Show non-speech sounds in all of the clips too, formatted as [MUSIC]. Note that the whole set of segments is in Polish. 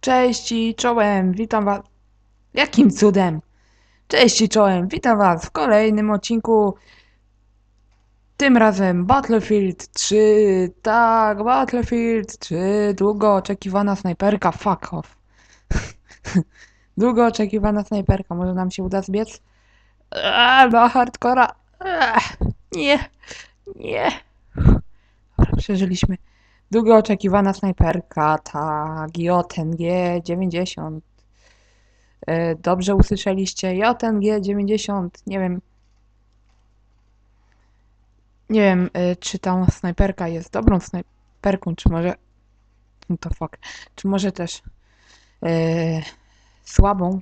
Cześć i czołem, witam was. Jakim cudem? Cześć i czołem, witam was w kolejnym odcinku. Tym razem Battlefield 3. Tak, Battlefield 3. Długo oczekiwana snajperka. Fuck off. [LAUGHS] Długo oczekiwana snajperka. Może nam się uda zbiec? Eee, hardcora. Eee, nie, nie. Przeżyliśmy. Długo oczekiwana snajperka, ta JNG 90. E, Dobrze usłyszeliście, JNG 90. Nie wiem. Nie wiem, e, czy ta snajperka jest dobrą snajperką, czy może. No to fuck. Czy może też e, słabą.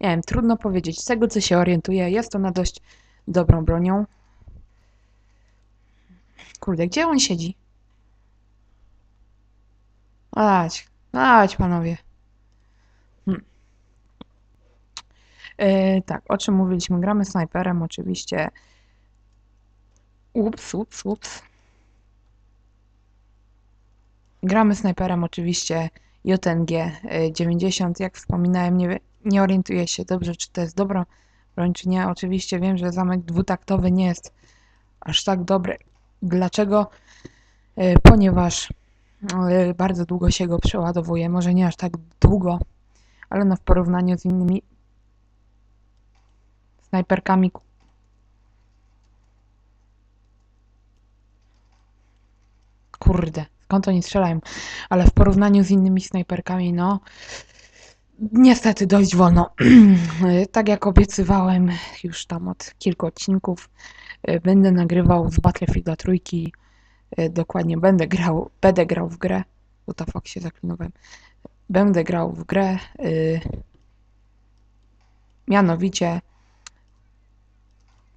Nie wiem, trudno powiedzieć. Z tego co się orientuję, jest ona dość dobrą bronią. Kurde, gdzie on siedzi? Dać, dać panowie. Hmm. E, tak, o czym mówiliśmy? Gramy snajperem oczywiście. Ups, ups, ups. Gramy snajperem oczywiście JNG e, 90. Jak wspominałem, nie, nie orientuję się dobrze, czy to jest dobra broń, czy nie. Oczywiście wiem, że zamek dwutaktowy nie jest aż tak dobry. Dlaczego? E, Ponieważ e, bardzo długo się go przeładowuje. Może nie aż tak długo, ale no w porównaniu z innymi snajperkami. Kurde, skąd oni strzelają? Ale w porównaniu z innymi snajperkami, no. Niestety dość wolno. [CLEARS THROAT] tak jak obiecywałem już tam od kilku odcinków, e, będę nagrywał z Battlefielda trójki. E, Dokładnie będę grał, będę grał w grę. Fuck się zaklinowałem. Będę grał w grę. y, mianowicie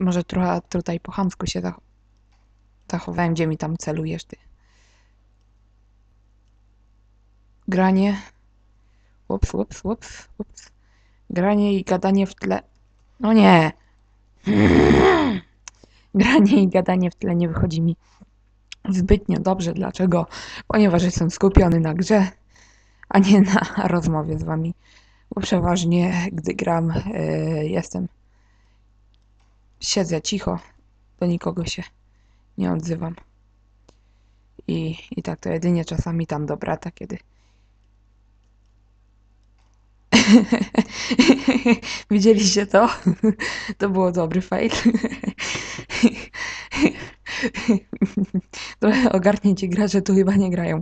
może trochę tutaj po chamsku się zach- zachowałem, gdzie mi tam celujesz ty. Granie. Ups, ups, ups, ups. Granie i gadanie w tle. No nie. [CLEARS THROAT] Granie i gadanie w tle nie wychodzi mi zbytnio dobrze. Dlaczego? Ponieważ jestem skupiony na grze, a nie na [LAUGHS] rozmowie z wami. Bo przeważnie, gdy gram, e, jestem. Siedzę cicho, do nikogo się nie odzywam. I, I tak to jedynie czasami tam do brata, kiedy. [LAUGHS] Widzieliście to? [LAUGHS] To było dobry fail. [LAUGHS] Trochę ogarnięcie gracze tu chyba nie grają.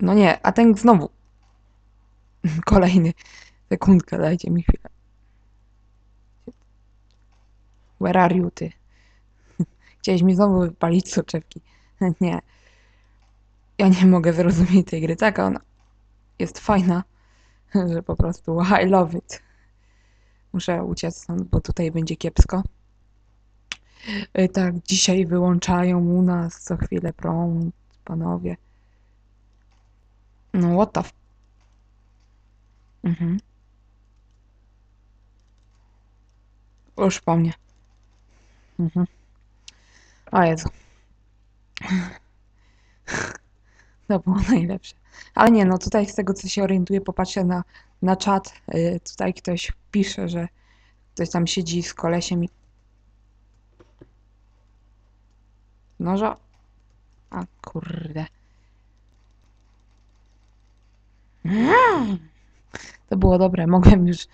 No nie, a ten znowu. Kolejny. Sekundkę, dajcie mi chwilę. Where are you, ty? [LAUGHS] Chciałeś mi znowu wypalić soczewki. [LAUGHS] Nie. Ja nie mogę zrozumieć tej gry. Taka ona jest fajna, [LAUGHS] że po prostu I love it. Muszę uciec stąd, bo tutaj będzie kiepsko. Y, Tak, dzisiaj wyłączają u nas co chwilę prąd, panowie. No what the f... Mhm. Już po mnie. Mhm. O Jezu. To było najlepsze. Ale nie, no tutaj z tego co się orientuję, popatrzę na, na czat. y, Tutaj ktoś pisze, że ktoś tam siedzi z kolesiem i... Noża? A kurde. Mm. To było dobre, mogłem już...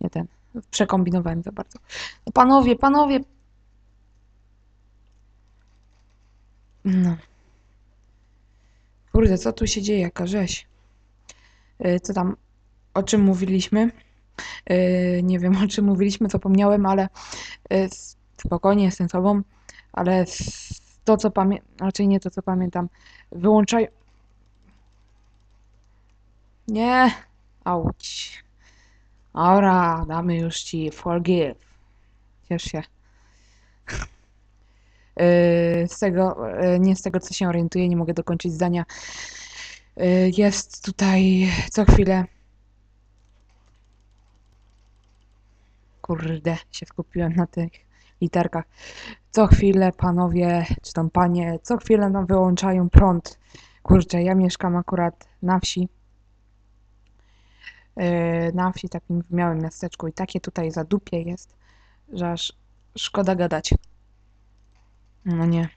Nie ten... Przekombinowałem za bardzo. No panowie, panowie! No. Kurde, co tu się dzieje? Jaka rzeź. Y, Co tam, o czym mówiliśmy? Y, Nie wiem, [LAUGHS] o czym mówiliśmy, zapomniałem, ale y, spokojnie jestem sobą, ale to, co pamiętam, raczej nie to, co pamiętam, wyłączaj... Nie! Auć. Ora, damy już ci forgive. Ciesz się. Yy, Z tego, yy, nie z tego co się orientuję, nie mogę dokończyć zdania. Yy, Jest tutaj co chwilę. Kurde, się skupiłem na tych literkach. Co chwilę panowie, czy tam panie, co chwilę nam wyłączają prąd. Kurczę, ja mieszkam akurat na wsi. Yy, Na wsi, takim w małym miasteczku i takie tutaj zadupie jest, że aż szkoda gadać. No nie.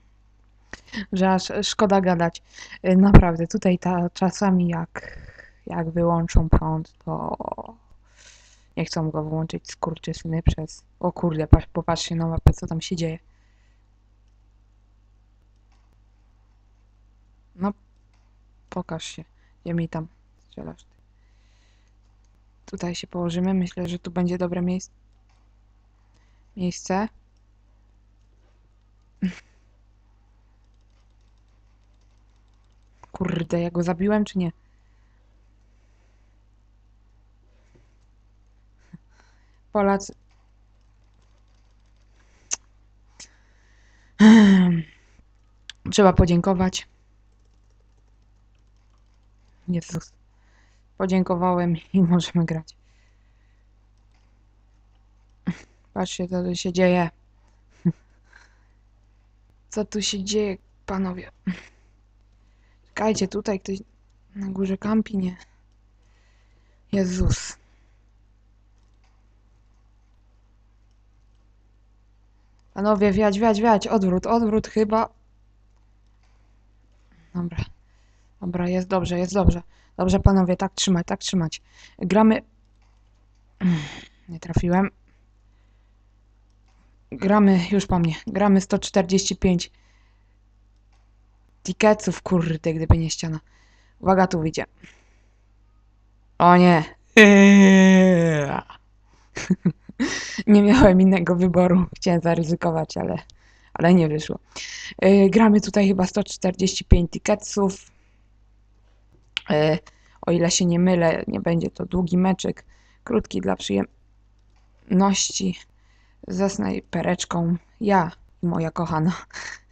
Że aż szkoda gadać. Yy, Naprawdę, tutaj ta, czasami jak, jak wyłączą prąd, to nie chcą go wyłączyć skurczysyny przez... O kurde, patrz, popatrzcie na mapę, co tam się dzieje. No, pokaż się. Gdzie mi tam strzelasz ty. Tutaj się położymy. Myślę, że tu będzie dobre miejsce. Miejsce. [LAUGHS] Kurde, ja go zabiłem, czy nie? Polacy. Trzeba podziękować. Jezus. Podziękowałem i [LAUGHS] możemy grać. Patrzcie, co tu się dzieje. [LAUGHS] Co tu się dzieje, panowie? Czekajcie, tutaj ktoś na górze kampi, nie? Jezus. Panowie, wiać, wiać, wiać. Odwrót, odwrót chyba. Dobra. Dobra, jest dobrze, jest dobrze. Dobrze, panowie, tak trzymać, tak trzymać. Gramy... Nie trafiłem. Gramy, już po mnie, gramy 145 tiketów, kurde, gdyby nie ściana. Uwaga, tu wyjdzie. O nie. [LAUGHS] Nie miałem innego wyboru. Chciałem zaryzykować, ale, ale nie wyszło. Yy, gramy tutaj chyba 145 tiketów. Yy, o ile się nie mylę, nie będzie to długi meczek. Krótki dla przyjemności. Ze snajpereczką. Ja i moja kochana.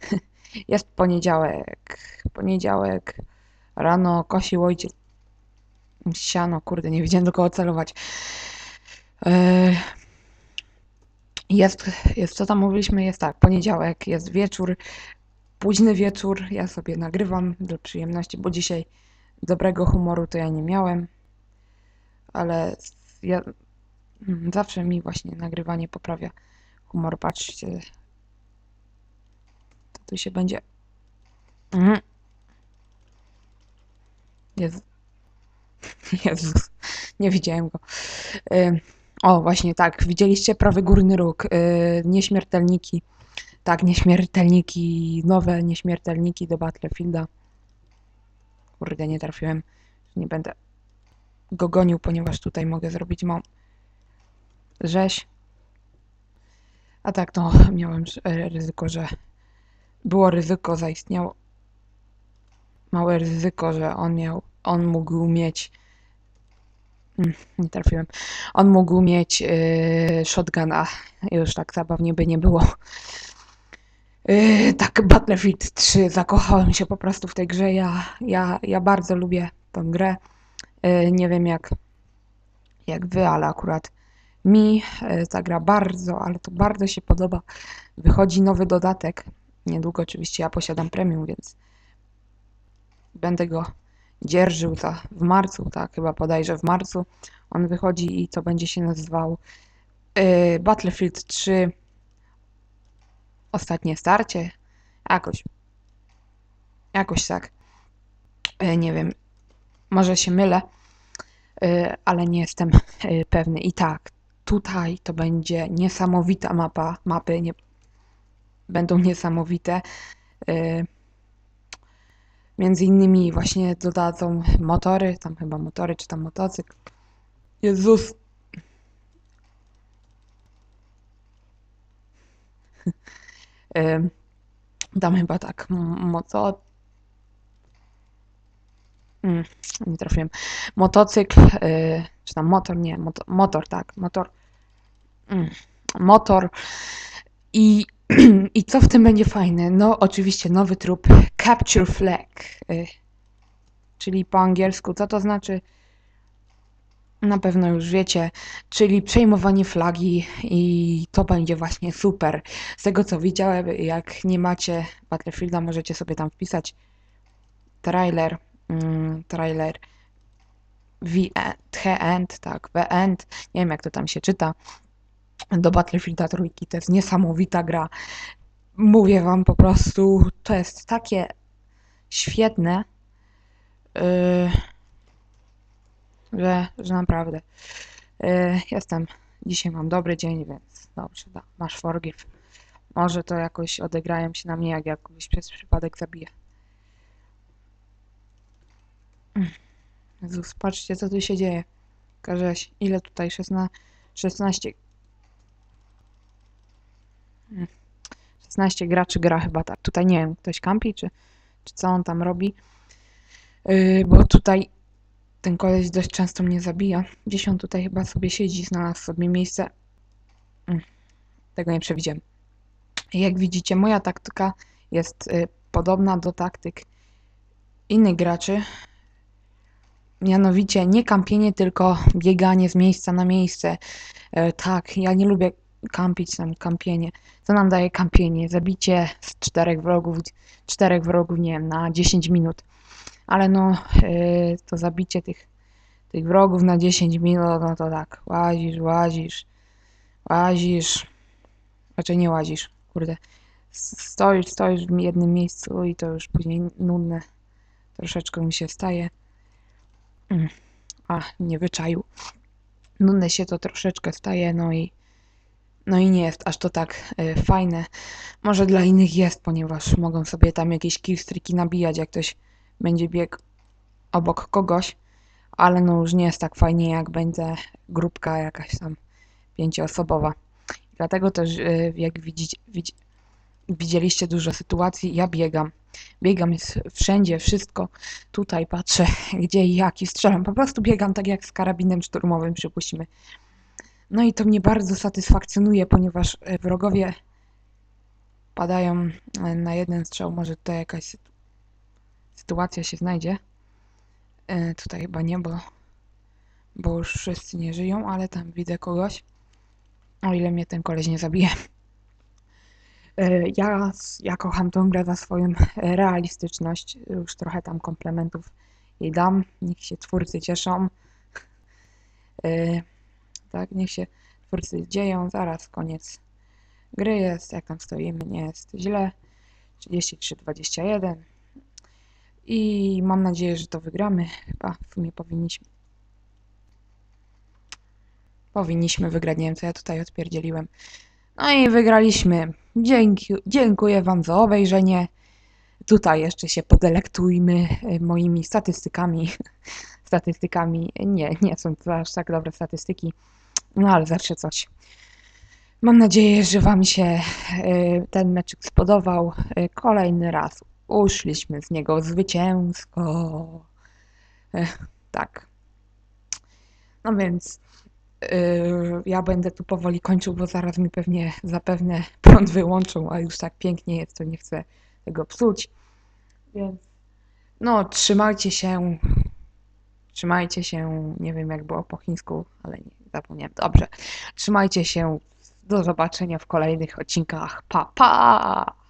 [LAUGHS] Jest poniedziałek. Poniedziałek. Rano kosił ojciec. Siano, kurde, nie wiedziałem do kogo celować. Yy, jest, jest, co tam mówiliśmy? Jest tak, poniedziałek, jest wieczór, późny wieczór. Ja sobie nagrywam dla przyjemności, bo dzisiaj dobrego humoru to ja nie miałem, ale ja, mm, zawsze mi właśnie nagrywanie poprawia humor. Patrzcie, to tu się będzie. Mhm. Jezu. [LAUGHS] Jezus, nie widziałem go. O, właśnie tak, widzieliście prawy górny róg, yy, nieśmiertelniki. Tak, nieśmiertelniki, nowe nieśmiertelniki do Battlefielda. Kurde, nie trafiłem. Nie będę go gonił, ponieważ tutaj mogę zrobić mał rzeź. A tak, no, [LAUGHS] miałem ryzyko, że było ryzyko, zaistniało małe ryzyko, że on miał, on mógł mieć Mm, nie trafiłem. On mógł mieć yy, shotguna. Już tak zabawnie by nie było. Yy, tak, Battlefield 3. Zakochałem się po prostu w tej grze. Ja, ja, ja bardzo lubię tę grę. Yy, nie wiem jak, jak wy, ale akurat mi yy, ta gra bardzo, ale to bardzo się podoba. Wychodzi nowy dodatek. Niedługo oczywiście ja posiadam premium, więc będę go dzierżył za, w marcu, tak, chyba bodajże w marcu on wychodzi i to będzie się nazywał yy, Battlefield 3 Ostatnie starcie, jakoś, jakoś tak, yy, nie wiem, może się mylę, yy, ale nie jestem yy, pewny. I tak, tutaj to będzie niesamowita mapa, mapy nie, będą niesamowite, Między innymi właśnie dodadzą motory, tam chyba motory, czy tam motocykl. Jezus! [LAUGHS] Ym, Tam chyba tak, moto... Mm, nie trafiłem. Motocykl, y, czy tam motor, nie, motor, motor tak, motor, mm, motor i, [CLEARS THROAT] i co w tym będzie fajne? No oczywiście nowy trup Capture Flag, y, czyli po angielsku, co to znaczy? Na pewno już wiecie, czyli przejmowanie flagi i to będzie właśnie super. Z tego co widziałem, jak nie macie Battlefielda, możecie sobie tam wpisać trailer, mm, trailer The End, tak, The End, nie wiem jak to tam się czyta, do Battlefielda trójki, to jest niesamowita gra. Mówię wam po prostu, to jest takie świetne, yy, że, że naprawdę yy, jestem, dzisiaj mam dobry dzień, więc dobrze, da, masz forgive. Może to jakoś odegrają się na mnie, jak ja kogoś przez przypadek zabiję. Jezus, patrzcie, co tu się dzieje. Każeś, ile tutaj? 16, 16. 16 graczy gra chyba tak. Tutaj nie wiem, ktoś kampi, czy, czy co on tam robi. Yy, bo tutaj ten koleś dość często mnie zabija. Gdzieś on tutaj chyba sobie siedzi, znalazł sobie miejsce. Mm, tego nie przewidziałem. Jak widzicie, moja taktyka jest y, podobna do taktyk innych graczy. Mianowicie nie kampienie, tylko bieganie z miejsca na miejsce. E, tak, ja nie lubię kampić tam kampienie. Co nam daje kampienie? Zabicie z czterech wrogów, czterech wrogów, nie wiem, na 10 minut. Ale no, e, to zabicie tych, tych wrogów na 10 minut, no to tak, łazisz, łazisz, łazisz. Raczej nie łazisz, kurde. Stoisz, stoisz w jednym miejscu i to już później nudne troszeczkę mi się staje. Mm. A, nie wyczaił. Nudne się to troszeczkę staje, no i no i nie jest aż to tak y, fajne. Może dla innych jest, ponieważ mogą sobie tam jakieś killstreaki nabijać, jak ktoś będzie biegł obok kogoś, ale no już nie jest tak fajnie, jak będzie grupka jakaś tam pięcioosobowa. Dlatego też, y, jak widzicie, widz, widzieliście dużo sytuacji, ja biegam. Biegam wszędzie, wszystko. Tutaj patrzę, [LAUGHS] gdzie i jak i strzelam. Po prostu biegam tak jak z karabinem szturmowym, przypuśćmy. No i to mnie bardzo satysfakcjonuje, ponieważ e, wrogowie padają e, na jeden strzał. Może tutaj jakaś sytuacja się znajdzie. E, tutaj chyba nie, bo, bo już wszyscy nie żyją, ale tam widzę kogoś. O ile mnie ten koleś nie zabije. Ja, ja kocham tą grę za swoją realistyczność. Już trochę tam komplementów jej dam. Niech się twórcy cieszą tak? Niech się twórcy dzieją, zaraz koniec gry jest, jak tam stoimy, nie jest źle. 33-21 i mam nadzieję, że to wygramy. Chyba w sumie powinniśmy powinniśmy wygrać. Nie wiem, co ja tutaj odpierdzieliłem. No i wygraliśmy. Dzięki, dziękuję Wam za obejrzenie. Tutaj jeszcze się podelektujmy e, moimi statystykami. [LAUGHS] Statystykami nie, nie są to aż tak dobre statystyki. No ale zawsze coś. Mam nadzieję, że Wam się e, ten meczek spodobał. E, kolejny raz uszliśmy z niego zwycięsko. E, tak. No więc ja będę tu powoli kończył, bo zaraz mi pewnie zapewne prąd wyłączą, a już tak pięknie jest, to nie chcę tego psuć. Więc no, trzymajcie się. Trzymajcie się. Nie wiem, jak było po chińsku, ale nie zapomniałem. Dobrze. Trzymajcie się. Do zobaczenia w kolejnych odcinkach. Pa, pa!